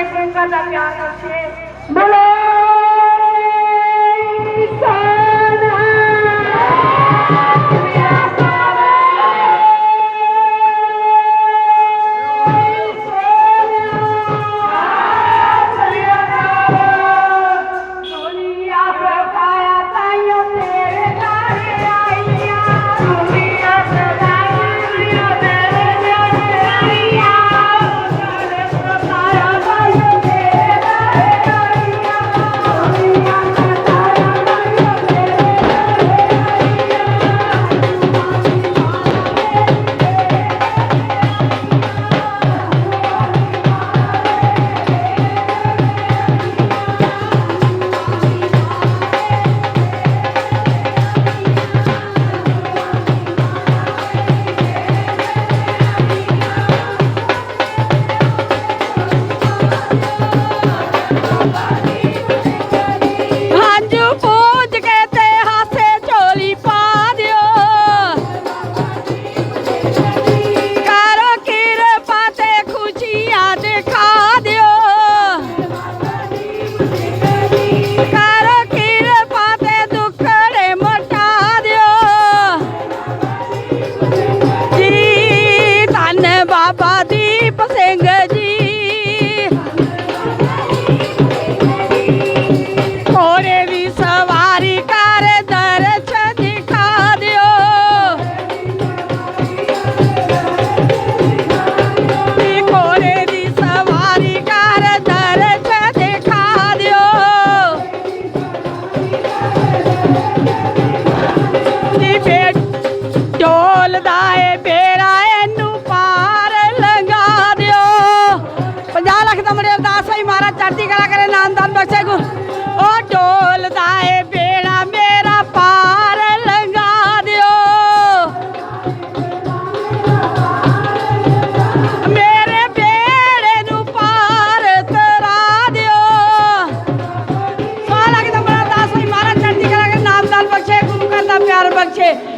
एक उनका दरमियान से बोलो છે.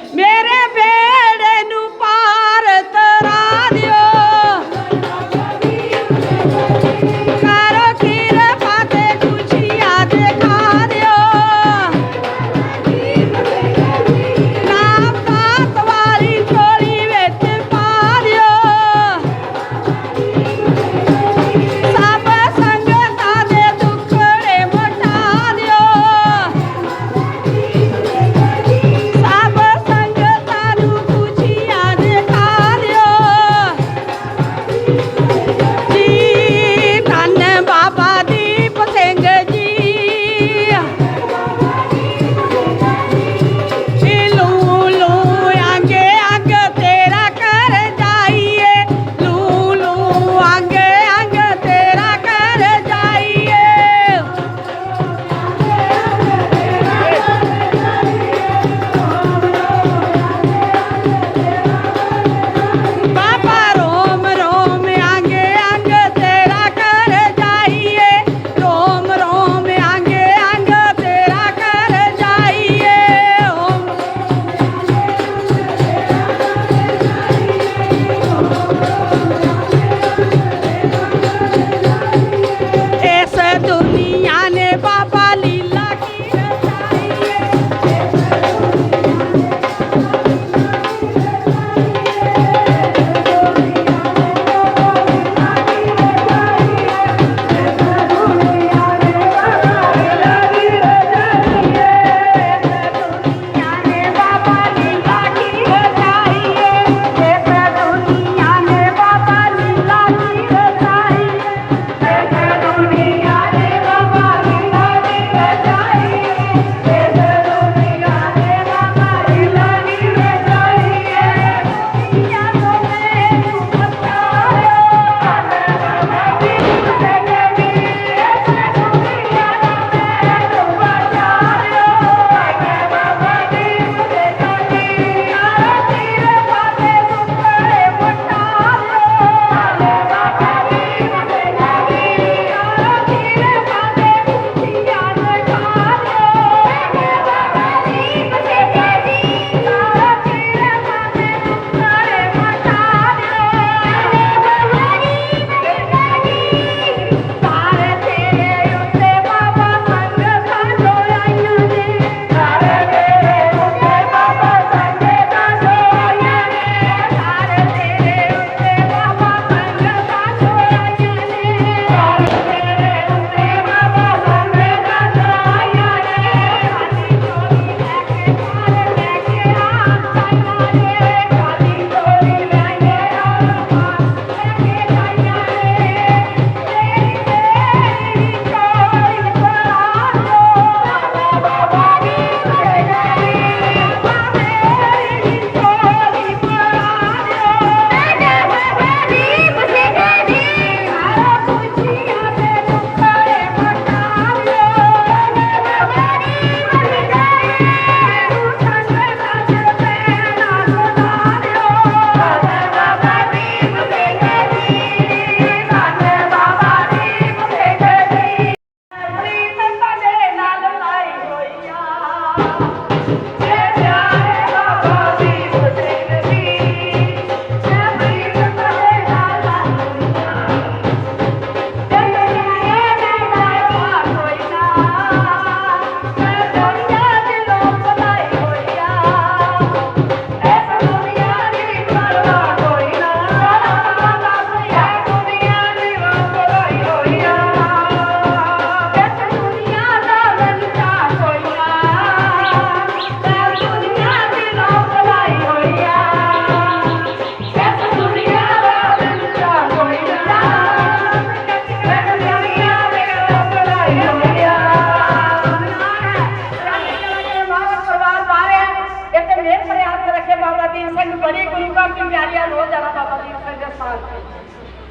ਪਿਆਰੀਆਂ ਰੋਜ਼ਾਨਾ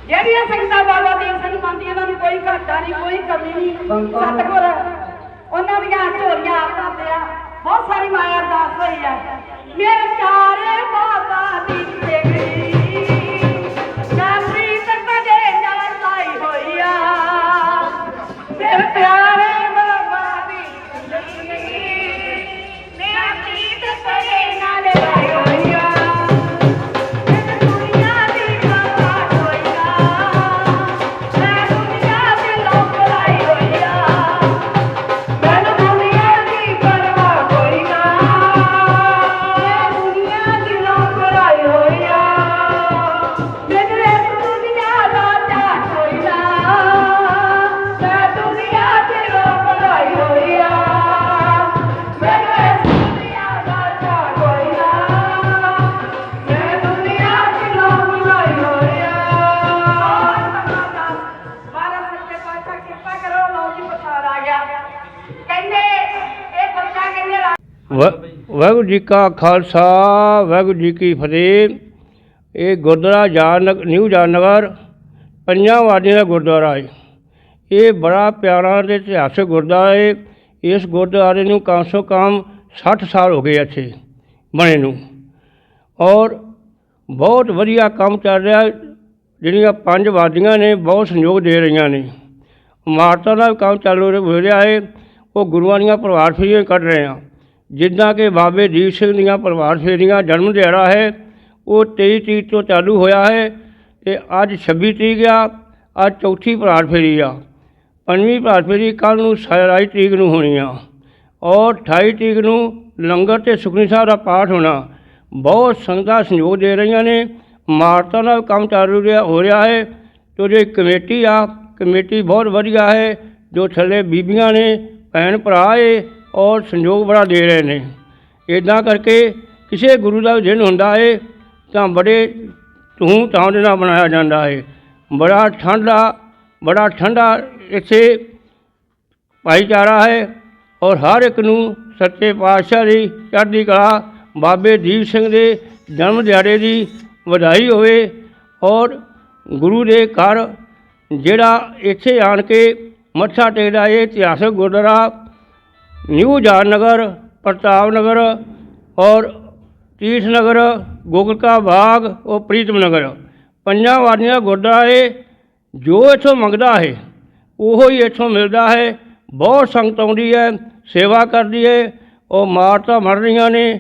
ਜਿਹੜੀਆਂ ਸੰਗਤਾਂ ਬਾਬਾ ਦੀਪ ਸਿੰਘ ਮੰਨਦੀਆਂ ਉਹਨਾਂ ਨੂੰ ਕੋਈ ਘਾਟਾ ਨਹੀਂ ਕੋਈ ਕਮੀ ਨਹੀਂ। ਸਤਿਗੁਰ ਉਹਨਾਂ ਦੀਆਂ ਝੋਲੀਆਂ ਆਪ ਕਰਦੇ ਆ। ਬਹੁਤ ਸਾਰੀ ਮਾਇਆ ਅਰਦਾਸ ਹੋਈ ਆ। ਮੇਰੇ ਪਿਆਰੇ ਬਾਬਾ ਦੀਪ ਜੀ ਕਾ ਖਾਲਸਾ, ਵਾਹਿਗੁਰੂ ਜੀ ਕੀ ਫਤਿਹ। ਇਹ ਗੁਰਦੁਆਰਾ ਜਾਨ ਨਿਊ ਜਾਨਨਗਰ ਪੰਜਾਂ ਵਾਦੀਆਂ ਦਾ ਗੁਰਦੁਆਰਾ ਹੈ। ਇਹ ਬੜਾ ਪਿਆਰਾ ਤੇ ਇਤਿਹਾਸਕ ਗੁਰਦੁਆਰਾ ਹੈ। ਇਸ ਗੁਰਦੁਆਰੇ ਨੂੰ ਕਮ ਸੋ ਕਮ 60 ਸਾਲ ਹੋ ਗਏ ਇੱਥੇ ਬਣੇ ਨੂੰ। ਔਰ ਬਹੁਤ ਵਧੀਆ ਕੰਮ ਚੱਲ ਰਿਹਾ। ਜਿਹੜੀਆਂ ਪੰਜ ਵਾਦੀਆਂ ਨੇ, ਬਹੁਤ ਸਹਿਯੋਗ ਦੇ ਰਹੀਆਂ ਨੇ। ਇਮਾਰਤਾਂ ਦਾ ਵੀ ਕੰਮ ਚੱਲ ਰਿਹਾ- ਹੈ। ਉਹ ਗੁਰੂਆਂ ਦੀਆਂ ਪ੍ਰਵਾਰ ਫੇਰੀਆਂ ਕੱਢ ਰਹੇ ਆ। ਜਿੱਦਾਂ ਕਿ ਬਾਬੇ ਦੀਪ ਸਿੰਘ ਦੀਆਂ ਪਰਿਵਾਰ ਫੇਰੀਆਂ ਜਨਮ ਦਿਹਾੜਾ ਹੈ, ਉਹ 23 ਤਰੀਕ ਤੋਂ ਚਾਲੂ ਹੋਇਆ ਹੈ ਤੇ ਅੱਜ 26 ਤਰੀਕ ਆ, ਅੱਜ ਚੌਥੀ ਪ੍ਰਵਾਰ ਫੇਰੀ ਆ। ਪੰਜਵੀਂ ਪ੍ਰਵਾਰ ਫੇਰੀ ਕੱਲ੍ਹ ਨੂੰ 27 ਤਰੀਕ ਨੂੰ ਹੋਣੀ ਆ ਔਰ 28 ਤਰੀਕ ਨੂੰ ਲੰਗਰ ਤੇ ਸੁਖਨੀ ਸਾਹਿਬ ਦਾ ਪਾਠ ਹੋਣਾ। ਬਹੁਤ ਸੰਗਤਾਂ ਸਹਿਯੋਗ ਦੇ ਰਹੀਆਂ ਨੇ ਇਮਾਰਤਾਂ ਦਾ ਵੀ ਕੰਮ ਚਾਲੂ ਰਿਹਾ, ਹੋ ਰਿਹਾ ਹੈ। ਤੇ ਜੇ ਕਮੇਟੀ ਆ, ਕਮੇਟੀ ਬਹੁਤ ਵਧੀਆ ਹੈ, ਜੋ ਥੱਲੇ ਬੀਬੀਆਂ ਨੇ, ਭੈਣ ਭਰਾ ਏ ਔਰ ਸੰਯੋਗ ਬੜਾ ਦੇ ਰਹੇ ਨੇ। ਇਦਾਂ ਕਰਕੇ ਕਿਸੇ ਗੁਰੂ ਦਾ ਦਿਨ ਹੁੰਦਾ ਏ, ਤਾਂ ਬੜੇ ਧੂਮ ਧਾਮ ਦੇ ਨਾਲ ਮਨਾਇਆ ਜਾਂਦਾ ਹੈ ਬੜਾ ਠੰਡਾ ਬੜਾ ਠੰਡਾ ਇੱਥੇ ਭਾਈਚਾਰਾ ਹੈ ਔਰ ਹਰ ਇੱਕ ਨੂੰ ਸੱਚੇ ਪਾਤਸ਼ਾਹ ਦੀ ਚੜ੍ਹਦੀ ਕਲਾ, ਬਾਬੇ ਦੀਪ ਸਿੰਘ ਦੇ ਜਨਮ ਦਿਹਾੜੇ ਦੀ ਵਧਾਈ ਹੋਵੇ ਔਰ ਗੁਰੂ ਦੇ ਘਰ ਜਿਹੜਾ ਇੱਥੇ ਆਣ ਕੇ ਮੱਥਾ ਟੇਕਦਾ ਇਹ ਇਤਿਹਾਸਕ ਗੁਰਦੁਆਰਾ ਨਿਊ ਜਾਨਨਗਰ ਪ੍ਰਤਾਪ ਨਗਰ ਔਰ ਤੀਰਥ ਨਗਰ ਗੋਗਲਕਾ ਬਾਗ ਔਰ ਪ੍ਰੀਤਮ ਨਗਰ। ਪੰਜਾਂ ਵਾਰੀਆਂ ਗੁਰਦਾ ਹੈ ਜੋ ਇੱਥੋਂ ਮੰਗਦਾ ਹੈ, ਉਹੋ ਹੀ ਇੱਥੋਂ ਮਿਲਦਾ ਹੈ। ਬਹੁਤ ਸੰਗਤ ਆਉਂਦੀ ਹੈ, ਸੇਵਾ ਕਰਦੀ ਹੈ। ਉਹ ਮਾਰਤਾ ਮਰ ਰਹੀਆਂ ਨੇ।